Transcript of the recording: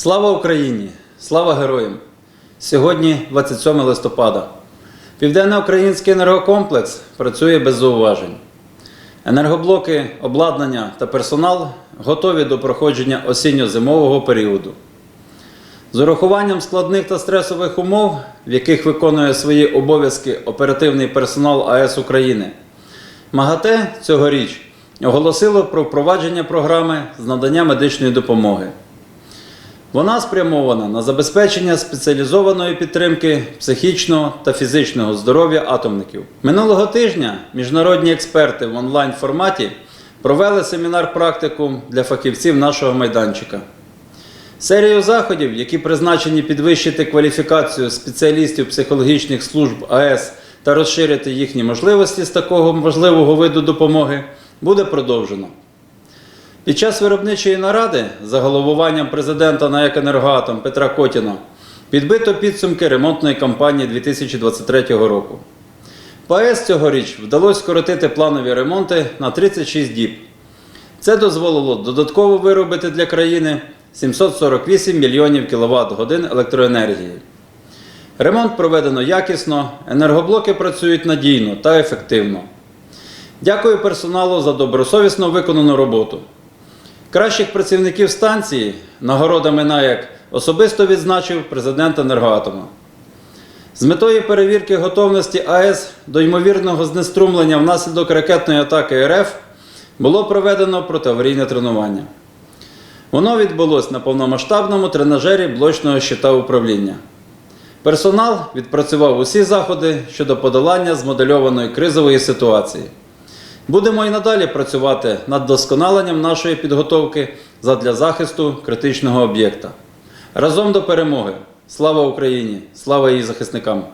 Слава Україні! Слава героям! Сьогодні 27 листопада. Південноукраїнський енергокомплекс працює без зауважень. Енергоблоки, обладнання та персонал готові до проходження осінньо-зимового періоду. З урахуванням складних та стресових умов, в яких виконує свої обов'язки оперативний персонал АЕС України, МАГАТЕ цьогоріч оголосило про впровадження програми з надання медичної допомоги. Вона спрямована на забезпечення спеціалізованої підтримки психічного та фізичного здоров'я атомників. Минулого тижня міжнародні експерти в онлайн форматі провели семінар практикум для фахівців нашого майданчика. Серію заходів, які призначені підвищити кваліфікацію спеціалістів психологічних служб АЕС та розширити їхні можливості з такого можливого виду допомоги, буде продовжено. Під час виробничої наради за головуванням президента на «Екенергоатом» Петра Котіна підбито підсумки ремонтної кампанії 2023 року. По АЕС цьогоріч вдалося скоротити планові ремонти на 36 діб. Це дозволило додатково виробити для країни 748 мільйонів кВт годин електроенергії. Ремонт проведено якісно, енергоблоки працюють надійно та ефективно. Дякую персоналу за добросовісно виконану роботу. Кращих працівників станції нагородами НАЯК особисто відзначив президент енергоатома. З метою перевірки готовності АЕС до ймовірного знеструмлення внаслідок ракетної атаки РФ було проведено протиаварійне тренування. Воно відбулось на повномасштабному тренажері блочного щита управління. Персонал відпрацював усі заходи щодо подолання змодельованої кризової ситуації. Будемо і надалі працювати над досконаленням нашої підготовки задля захисту критичного об'єкта. Разом до перемоги! Слава Україні! Слава її захисникам!